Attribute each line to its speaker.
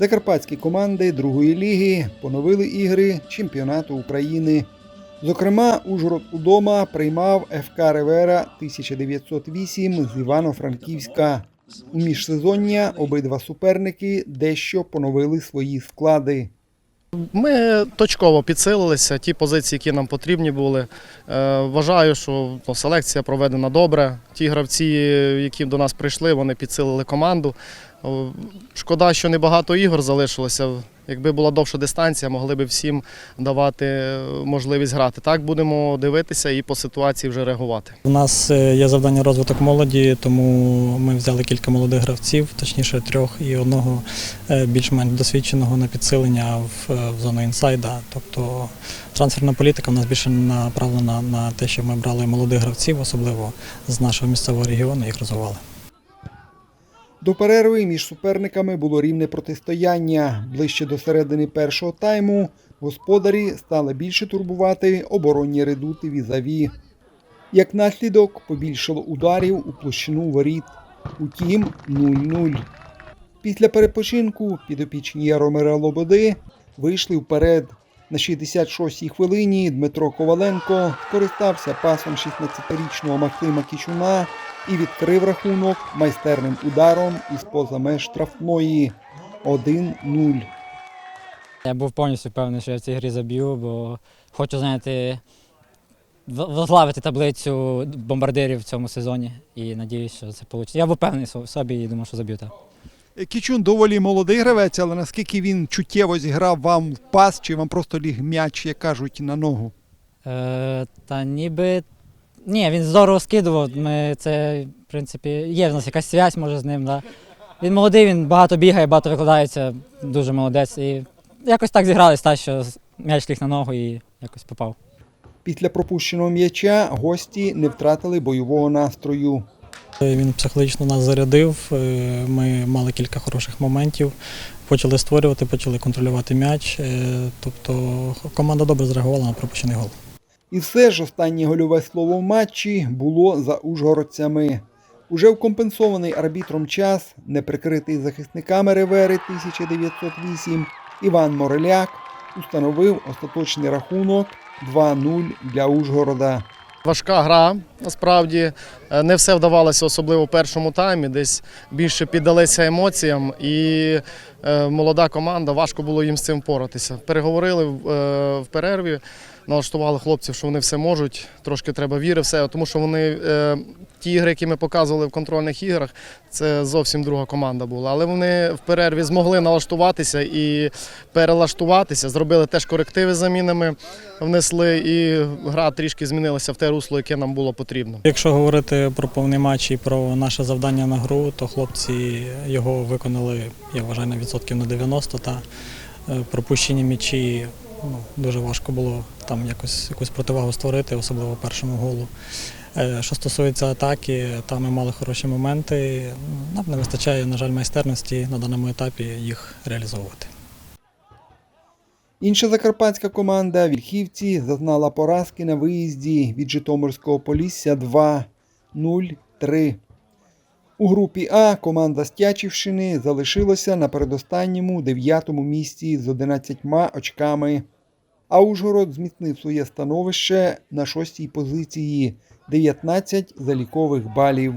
Speaker 1: Закарпатські команди другої ліги поновили ігри чемпіонату України. Зокрема, Ужгород удома приймав ФК Ревера 1908 з Івано-Франківська. У міжсезоння обидва суперники дещо поновили свої склади.
Speaker 2: Ми точково підсилилися, ті позиції, які нам потрібні були. Е, Вважаю, що ну, селекція проведена добре. Ті гравці, які до нас прийшли, вони підсилили команду. Шкода, що небагато ігор залишилося. Якби була довша дистанція, могли б всім давати е, можливість грати. Так будемо дивитися і по ситуації вже реагувати.
Speaker 3: У нас е, є завдання розвиток молоді, тому ми взяли кілька молодих гравців, точніше трьох, і одного е, більш-менш досвідченого на підсилення в, в зону інсайда. Тобто трансферна політика в нас більше направлена на те, щоб ми брали молодих гравців, особливо з нашого місцевого регіону, їх розвивали.
Speaker 1: До перерви між суперниками було рівне протистояння. Ближче до середини першого тайму господарі стали більше турбувати оборонні редути візаві. Як наслідок, побільшало ударів у площину воріт. Утім, 0-0. Після перепочинку підопічні Яромира Лободи вийшли вперед. На 66-й хвилині Дмитро Коваленко скористався пасом 16-річного Максима Кічуна і відкрив рахунок майстерним ударом із поза меж штрафної 1-0.
Speaker 4: Я був повністю впевнений, що я в цій грі заб'ю, бо хочу знаєте, возглавити таблицю бомбардирів в цьому сезоні і надіюсь, що це вийде. Я був впевнений собі і думав, що заб'ю так.
Speaker 1: Кічун доволі молодий гравець, але наскільки він чуттєво зіграв вам в пас, чи вам просто ліг м'яч, як кажуть, на ногу?
Speaker 4: Е, та ніби. Ні, він здорово скидував. Ми це, в принципі, є в нас якась зв'язь, може, з ним. Да. Він молодий, він багато бігає, багато викладається, дуже молодець. І якось так зігралися, так, що м'яч ліг на ногу і якось попав.
Speaker 1: Після пропущеного м'яча гості не втратили бойового настрою.
Speaker 3: Е, Він психологічно нас зарядив. е, Ми мали кілька хороших моментів. Почали створювати, почали контролювати м'яч. е, Тобто команда добре зреагувала на пропущений гол.
Speaker 1: І все ж останнє гольове слово в матчі було за ужгородцями. Уже в компенсований арбітром час, неприкритий захисниками Ревери 1908, Іван Мореляк установив остаточний рахунок 2-0 для Ужгорода.
Speaker 2: Важка гра, насправді Е, не все вдавалося, особливо в першому таймі. Десь більше піддалися емоціям, і е, молода команда важко було їм з цим впоратися. Переговорили е, в перерві, налаштували хлопців, що вони все можуть. Трошки треба віри, в себе, тому що вони е, ті ігри, які ми показували в контрольних іграх, це зовсім друга команда була. Але вони в перерві змогли налаштуватися і перелаштуватися. Зробили теж корективи замінами, внесли, і гра трішки змінилася в те русло, яке нам було потрібно.
Speaker 3: Якщо говорити про повний матч і про наше завдання на гру, то хлопці його виконали, я вважаю, на відсотків на 90. Та е, пропущені м'ячі ну, дуже важко було там якось якусь противагу створити, особливо першому голу. Е, Що стосується атаки, там ми мали хороші моменти. Нам не вистачає, на жаль, майстерності на даному етапі їх реалізовувати.
Speaker 1: Інша закарпатська команда Вільхівці зазнала поразки на виїзді від Житомирського Полісся 2-0-3. У групі А команда Стячівщини залишилася на передостанньому дев'ятому місці з 11 очками. А Ужгород зміцнив своє становище на шостій позиції 19 залікових балів.